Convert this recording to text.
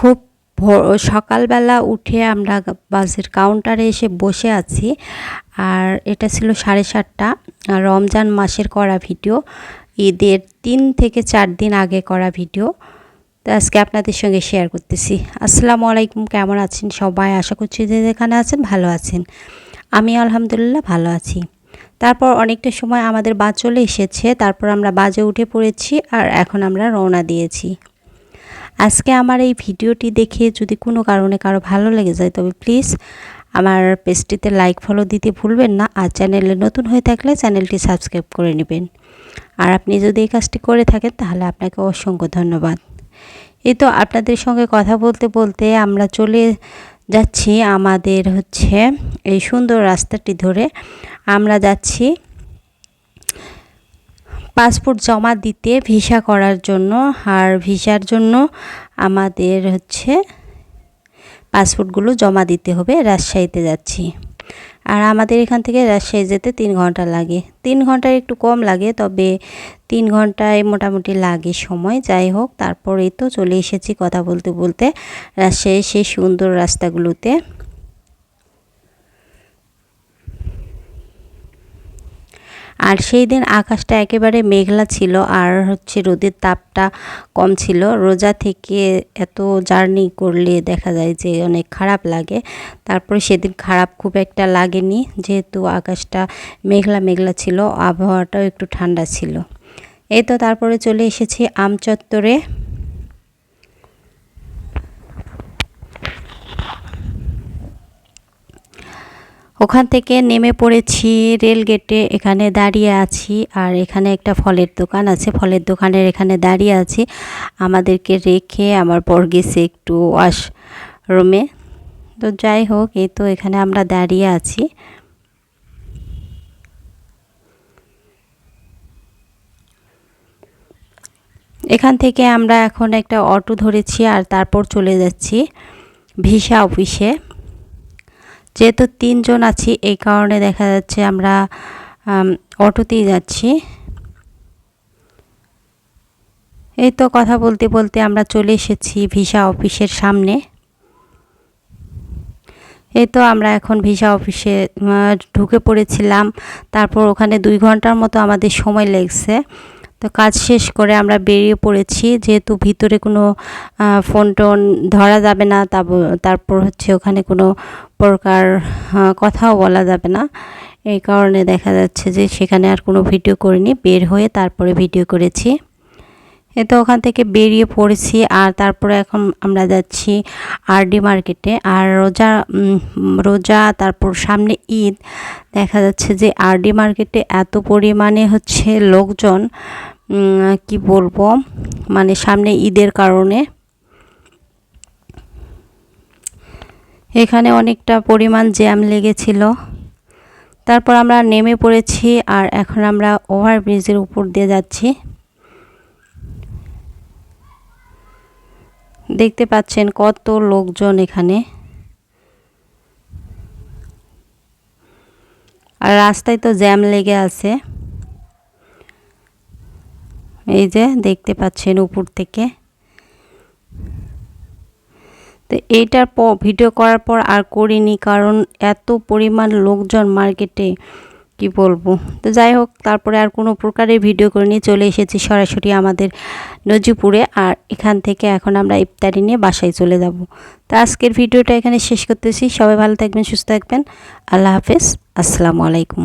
খুব সকালবেলা উঠে আমরা বাসের কাউন্টারে এসে বসে আছি। আর এটা ছিল সাড়ে সাতটা। রমজান মাসের করা ভিডিও, ঈদের তিন থেকে চার দিন আগে করা ভিডিও। তো আজকে আপনাদের সঙ্গে শেয়ার করতেছি। আসসালামু আলাইকুম, কেমন আছেন সবাই? আশা করছি যে যেখানে আছেন ভালো আছেন। আমি আলহামদুলিল্লাহ ভালো আছি। তারপর অনেকটা সময় আমাদের বাস চলে এসেছে। তারপর আমরা বাজে উঠে পড়েছি আর এখন আমরা রওনা দিয়েছি। আজকে আমার এই ভিডিওটি দেখে যদি কোনো কারণে কারও ভালো লেগে যায়, তবে প্লিজ আমার পেজটিতে লাইক ফলো দিতে ভুলবেন না আর চ্যানেলে নতুন হয়ে থাকলে চ্যানেলটি সাবস্ক্রাইব করে নেবেন। আর আপনি যদি এই কাজটি করে থাকেন, তাহলে আপনাকে অসংখ্য ধন্যবাদ। এই তো আপনাদের সঙ্গে কথা বলতে বলতে আমরা চলে যাচ্ছি আমাদের হচ্ছে এই সুন্দর রাস্তাটি ধরে। আমরা যাচ্ছি পাসপোর্ট জমা দিতে ভিসা করার জন্য। আর ভিসার জন্য আমাদের হচ্ছে পাসপোর্টগুলো জমা দিতে হবে। রাজশাহীতে যাচ্ছি। আর আমাদের এখান থেকে রাজশাহী যেতে তিন ঘণ্টা লাগে। তিন ঘন্টায় একটু কম লাগে, তবে তিন ঘন্টায় মোটামুটি লাগে সময়। যাই হোক, তারপরেই তো চলে এসেছি কথা বলতে বলতে রাজশাহীর সেই সুন্দর রাস্তাগুলোতে। আর সেই দিন আকাশটা একেবারে মেঘলা ছিল আর হচ্ছে রোদের তাপটা কম ছিল। রোজা থেকে এত জার্নি করলে দেখা যায় যে অনেক খারাপ লাগে। তারপরে সেদিন খারাপ খুব একটা লাগেনি, যেহেতু আকাশটা মেঘলা মেঘলা ছিল, আবহাওয়াটাও একটু ঠান্ডা ছিল। এই তো তারপরে চলে এসেছি আমচত্বরে। ওখান থেকে নেমে পড়েছি রেল গেটে, এখানে দাঁড়িয়ে আছি। আর এখানে একটা ফলের দোকান আছে। ফলের দোকানের এখানে দাঁড়িয়ে আছি। আমাদেরকে রেখে আমার পর গেছে একটু ওয়াশ রুমে তো যাই হোক, এই তো এখানে আমরা দাঁড়িয়ে আছি। এখান থেকে আমরা এখন একটা অটো ধরেছি আর তারপর চলে যাচ্ছি ভিসা অফিসে। যেহেতু তিনজন আছি, এই কারণে দেখা যাচ্ছে আমরা অটোতেই যাচ্ছি। এই তো কথা বলতে বলতে আমরা চলে এসেছি ভিসা অফিসের সামনে। এই তো আমরা এখন ভিসা অফিসে ঢুকে পড়েছিলাম। তারপর ওখানে দুই ঘণ্টার মতো আমাদের সময় লেগছে। তো কাজ শেষ করে আমরা বেরিয়ে পড়েছি। যেহেতু ভিতরে কোনো ফোন টোন ধরা যাবে না তারপর হচ্ছে ওখানে কোনো প্রকার কথাও বলা যাবে না। এই কারণে দেখা যাচ্ছে যে সেখানে আর কোনো ভিডিও করিনি, বের হয়ে তারপরে ভিডিও করেছি। এ তো ওখান থেকে বেরিয়ে পড়েছি আর তারপরে এখন আমরা যাচ্ছি আরডি মার্কেটে। আর রোজা রোজা, তারপর সামনে ঈদ দেখা যাচ্ছে যে আরডি মার্কেটে এত পরিমাণে হচ্ছে লোকজন কি বলব মানে সামনে ঈদের কারণে। এখানে অনেকটা পরিমাণ জ্যাম লেগেছিল। তারপর আমরা নেমে পড়েছি আর এখন আমরা ওভারব্রিজের উপর দিয়ে যাচ্ছি। দেখতে পাচ্ছেন কত লোকজন এখানে। আর রাস্তায় তো জ্যাম লেগে আছে। এই যে দেখতে পাচ্ছেন উপর থেকে। তো এইটার পর ভিডিও করার পর আর করিনি কারণ এত পরিমাণ লোকজন মার্কেটে কি বলব? তো যাই হোক, তারপরে আর কোনো প্রকারের ভিডিও করে নিয়ে চলে এসেছি সরাসরি আমাদের নজিপুরে। আর এখান থেকে এখন আমরা ইফতারি নিয়ে বাসায় চলে যাব। তো আজকের ভিডিওটা এখানে শেষ করতেছি। সবাই ভালো থাকবেন, সুস্থ থাকবেন। আল্লাহ হাফেজ। আসসালামু আলাইকুম।